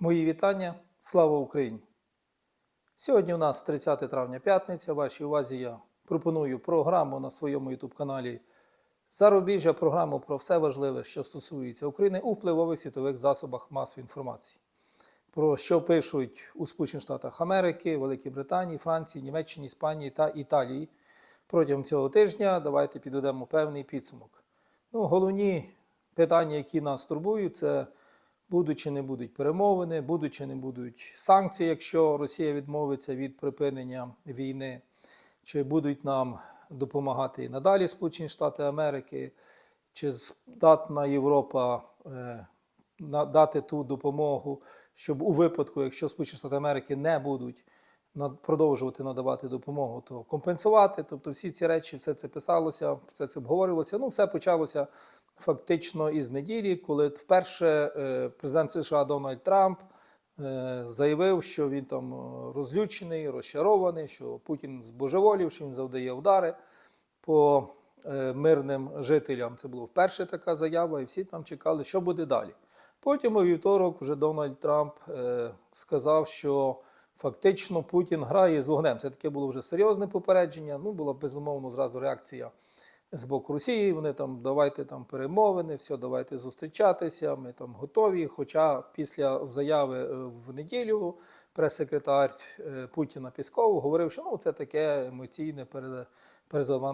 Мої вітання. Слава Україні! Сьогодні у нас 30 травня п'ятниця. Вашій увазі я пропоную програму на своєму youtube каналі Зарубіжжя, програму про все важливе, що стосується України у впливових світових засобах масової інформації. Про що пишуть у Сполучених Штатах Америки, Великій Британії, Франції, Німеччині, Іспанії та Італії. Протягом цього тижня давайте підведемо певний підсумок. Ну, головні питання, які нас турбують, це будуть чи не будуть перемовини, будуть чи не будуть санкції, якщо Росія відмовиться від припинення війни, чи будуть нам допомагати і надалі Сполучені Штати Америки, чи здатна Європа е, на- ту допомогу, щоб у випадку, якщо Сполучені Штати Америки не будуть продовжувати надавати допомогу, то компенсувати. Тобто всі ці речі, все це писалося, все це обговорювалося. Ну, все почалося фактично із неділі, коли вперше е, президент США Дональд Трамп е, заявив, що він там е, розлючений, розчарований, що Путін збожеволів, що він завдає удари по мирним жителям. Це була вперше така заява, і всі там чекали, що буде далі. Потім у вівторок вже Дональд Трамп сказав, що фактично Путін грає з вогнем. Це таке було вже серйозне попередження. Ну, була безумовно зразу реакція з боку Росії. Вони там давайте там перемовини, все, давайте зустрічатися. Ми там готові. Хоча після заяви е, в неділю прес-секретар е, Путіна Пісков говорив, що ну це таке емоційне пере-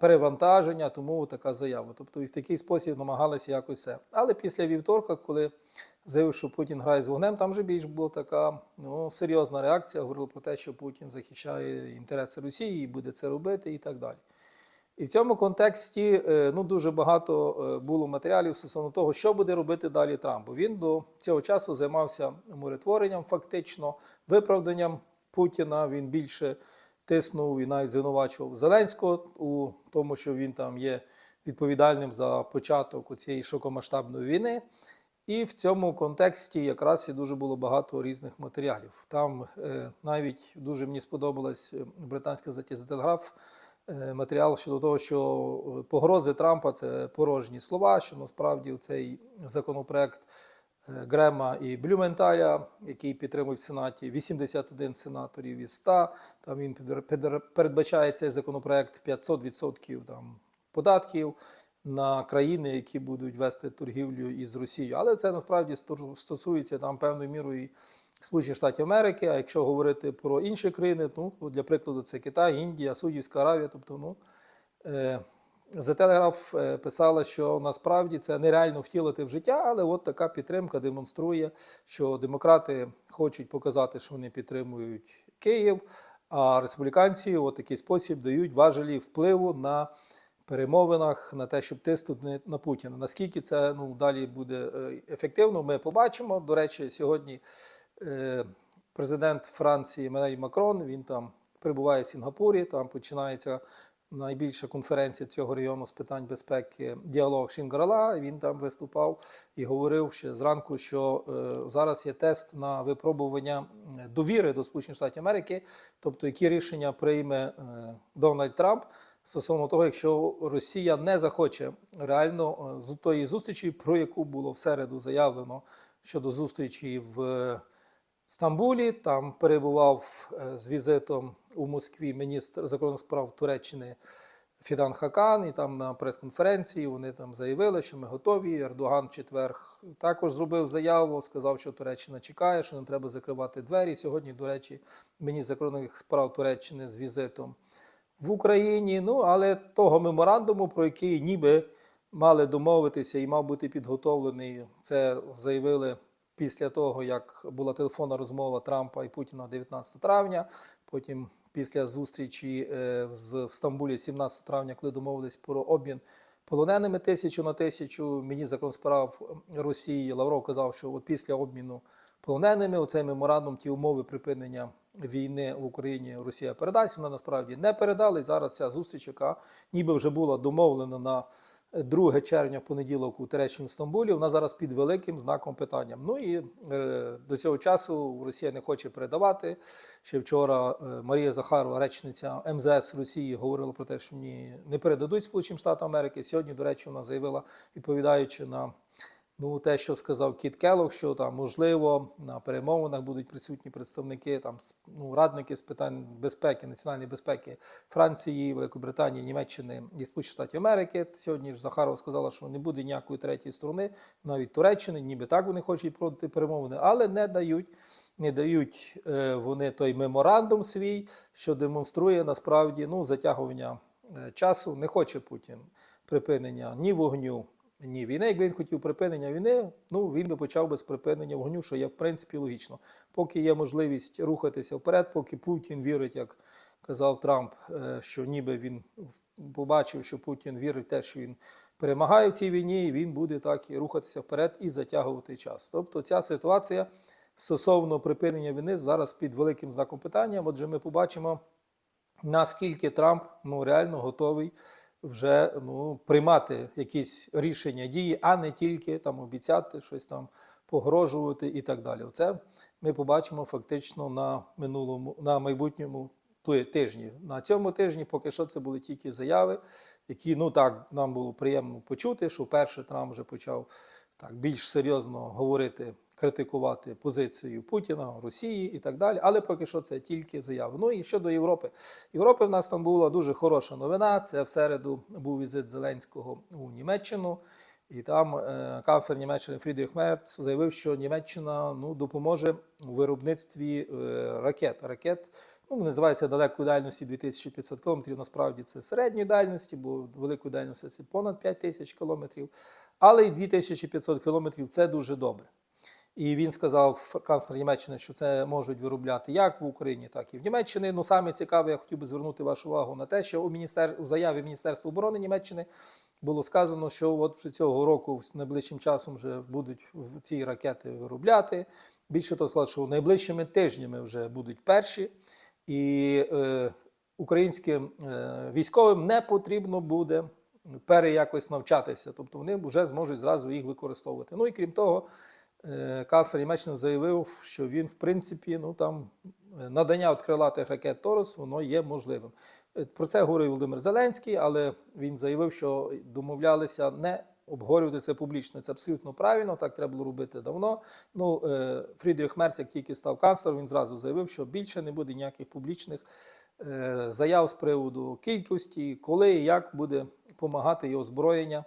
перевантаження, тому така заява. Тобто і в такий спосіб намагалися якось це. Але після вівторка, коли заявив, що Путін грає з вогнем, там вже більш була така ну, серйозна реакція. Говорили про те, що Путін захищає інтереси Росії і буде це робити, і так далі. І в цьому контексті е, ну, дуже багато е, було матеріалів стосовно того, що буде робити далі Трамп. Бо він до цього часу займався миротворенням, фактично, виправданням Путіна. Він більше тиснув і навіть звинувачував Зеленського у тому, що він там є відповідальним за початок цієї шокомасштабної війни. І в цьому контексті якраз і дуже було багато різних матеріалів. Там е, навіть дуже мені сподобалась британська стаття телеграф матеріал щодо того, що е, погрози Трампа це порожні слова, що насправді цей законопроект е, Грема і Блюменталя, який підтримують в Сенаті 81 сенаторів із 100, там він передбачає цей законопроект 500% там, податків на країни, які будуть вести торгівлю із Росією. Але це насправді стосується там певною мірою і Сполучених Штатів Америки. А якщо говорити про інші країни, ну для прикладу, це Китай, Індія, Судівська Аравія, тобто ну. Е, Telegraph е, писала, що насправді це нереально втілити в життя, але от така підтримка демонструє, що демократи хочуть показати, що вони підтримують Київ, а республіканці у такий спосіб дають важелі впливу на перемовинах на те, щоб тиснути на Путіна. Наскільки це ну, далі буде е, ефективно, ми побачимо. До речі, сьогодні президент Франції Еммануель Макрон він там перебуває в Сінгапурі, там починається найбільша конференція цього району з питань безпеки діалог Шінграла. Він там виступав і говорив ще зранку, що е, зараз є тест на випробування е, довіри до Сполучених Штатів Америки, тобто які рішення прийме е, Дональд Трамп. Стосовно того, якщо Росія не захоче реально е, з тої зустрічі, про яку було в середу заявлено щодо зустрічі в е, Стамбулі, там перебував е, з візитом у Москві міністр закордонних справ Туреччини Фідан Хакан, і там на прес-конференції вони там заявили, що ми готові. Ердоган в четвер також зробив заяву, сказав, що Туреччина чекає, що не треба закривати двері. Сьогодні, до речі, міністр закордонних справ Туреччини з візитом в Україні. Ну, але того меморандуму, про який ніби мали домовитися і мав бути підготовлений, це заявили після того, як була телефонна розмова Трампа і Путіна 19 травня. Потім після зустрічі е, в Стамбулі 17 травня, коли домовились про обмін полоненими тисячу на тисячу, міністр справ Росії Лавров казав, що от після обміну полоненими оцей меморандум, ті умови припинення війни в Україні Росія передасть. Вона насправді не передала. І зараз ця зустріч, яка ніби вже була домовлена на 2 червня понеділок у Терещому Стамбулі, вона зараз під великим знаком питання. Ну і е, до цього часу Росія не хоче передавати. Ще вчора е, Марія Захарова, речниця МЗС Росії, говорила про те, що ні, не передадуть Сполученим Штатам Америки. Сьогодні, до речі, вона заявила, відповідаючи на Ну, те, що сказав Кіт Келлог, що там можливо на перемовинах будуть присутні представники там ну, радники з питань безпеки, національної безпеки Франції, Великобританії, Німеччини і Сполучених Штатів Америки. Сьогодні ж Захарова сказала, що не буде ніякої третьої сторони, навіть Туреччини, ніби так вони хочуть проводити перемовини, але не дають, не дають е, вони той меморандум свій, що демонструє насправді ну, затягування е, часу. Не хоче Путін припинення ні вогню, ні війни. Якби він хотів припинення війни, ну він би почав би з припинення вогню, що є в принципі логічно. Поки є можливість рухатися вперед, поки Путін вірить, як казав Трамп, е, що ніби він побачив, що Путін вірить те, що він перемагає в цій війні, і він буде так і рухатися вперед і затягувати час. Тобто ця ситуація стосовно припинення війни зараз під великим знаком питання. Отже, ми побачимо наскільки Трамп ну, реально готовий вже ну, приймати якісь рішення дії, а не тільки там обіцяти щось там погрожувати і так далі. Оце ми побачимо фактично на минулому, на майбутньому тижні. На цьому тижні поки що це були тільки заяви, які ну так нам було приємно почути, що вперше Трамп вже почав так більш серйозно говорити, критикувати позицію Путіна, Росії і так далі. Але поки що це тільки заяви. Ну і щодо Європи. Європи в нас там була дуже хороша новина. Це в середу був візит Зеленського у Німеччину. І там е, канцлер Німеччини Фрідріх Мерц заявив, що Німеччина ну, допоможе у виробництві е, ракет. Ракет ну, називається далекої дальності 2500 км. Насправді це середньої дальності, бо великої дальності це понад 5000 кілометрів. Але і 2500 кілометрів це дуже добре. І він сказав, канцлер Німеччини, що це можуть виробляти як в Україні, так і в Німеччині. Ну саме цікаве, я хотів би звернути вашу увагу на те, що у міністер... у заяві Міністерства оборони Німеччини було сказано, що от вже цього року найближчим часом вже будуть ці ракети виробляти. Більше того, сказали, що найближчими тижнями вже будуть перші, і е, українським е, військовим не потрібно буде переякось навчатися, тобто вони вже зможуть зразу їх використовувати. Ну і крім того, канцлер Німеччини заявив, що він, в принципі, ну там е, надання от крилатих ракет Торос, воно є можливим. Е, Про це говорив Володимир Зеленський, але він заявив, що домовлялися не обговорювати це публічно. Це абсолютно правильно, так треба було робити давно. Ну, е, Фрідріх Мерц, як тільки став канцлером, він зразу заявив, що більше не буде ніяких публічних е, заяв з приводу кількості, коли і як буде допомагати і озброєння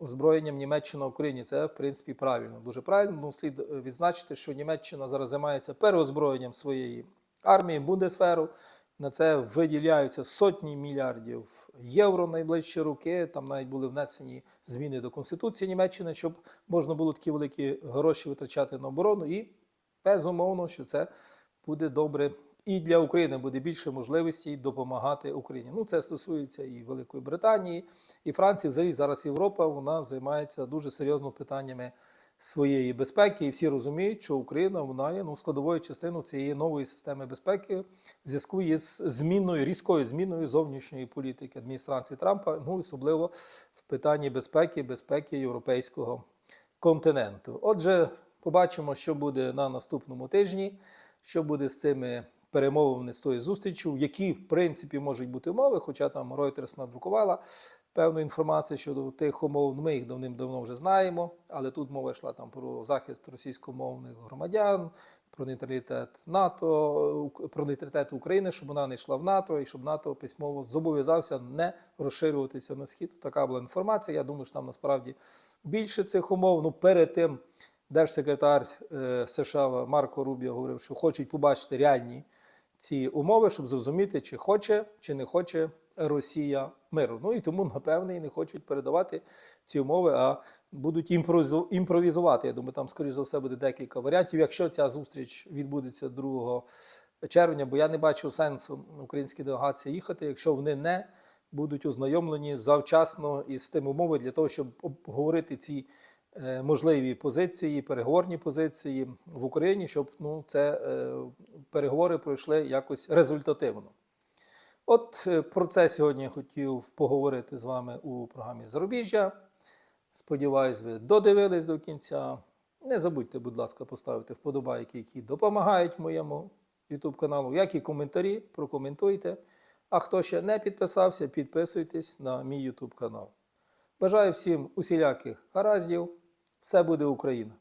озброєнням Німеччина Україні. Це, в принципі, правильно, дуже правильно. Ну, слід е, відзначити, що Німеччина зараз займається переозброєнням своєї армії, Бундесферу. На це виділяються сотні мільярдів євро найближчі роки. Там навіть були внесені зміни до Конституції Німеччини, щоб можна було такі великі гроші витрачати на оборону. І безумовно, що це буде добре і для України буде більше можливостей допомагати Україні. Ну, це стосується і Великої Британії, і Франції. Взагалі зараз Європа вона займається дуже серйозно питаннями своєї безпеки, і всі розуміють, що Україна вона є ну, складовою частиною цієї нової системи безпеки в зв'язку із зміною, різкою зміною зовнішньої політики адміністрації Трампа, ну особливо в питанні безпеки, безпеки європейського континенту. Отже, побачимо, що буде на наступному тижні, що буде з цими перемовами з тої зустрічі, які в принципі можуть бути умови, хоча там Reuters надрукувала певну інформацію щодо тих умов. Ми їх давним-давно вже знаємо, але тут мова йшла там про захист російськомовних громадян, про нейтралітет НАТО, про нейтралітет України, щоб вона не йшла в НАТО, і щоб НАТО письмово зобов'язався не розширюватися на схід. Така була інформація. Я думаю, що там насправді більше цих умов. Ну перед тим держсекретар е, США Марко Рубіо говорив, що хочуть побачити реальні ці умови, щоб зрозуміти, чи хоче, чи не хоче Росія миру. Ну і тому, напевне, і не хочуть передавати ці умови, а будуть імпровізу- імпровізувати. Я думаю, там, скоріш за все, буде декілька варіантів, якщо ця зустріч відбудеться 2 червня, бо я не бачу сенсу українській делегації їхати, якщо вони не будуть ознайомлені завчасно із тими умовами для того, щоб обговорити ці можливі позиції, переговорні позиції в Україні, щоб ну, це е, переговори пройшли якось результативно. От е, про це сьогодні я хотів поговорити з вами у програмі Зарубіжжя. Сподіваюсь, ви додивились до кінця. Не забудьте, будь ласка, поставити вподобайки, які допомагають моєму YouTube каналу, як і коментарі, прокоментуйте. А хто ще не підписався, підписуйтесь на мій YouTube канал. Бажаю всім усіляких гараздів, Все буде Україна!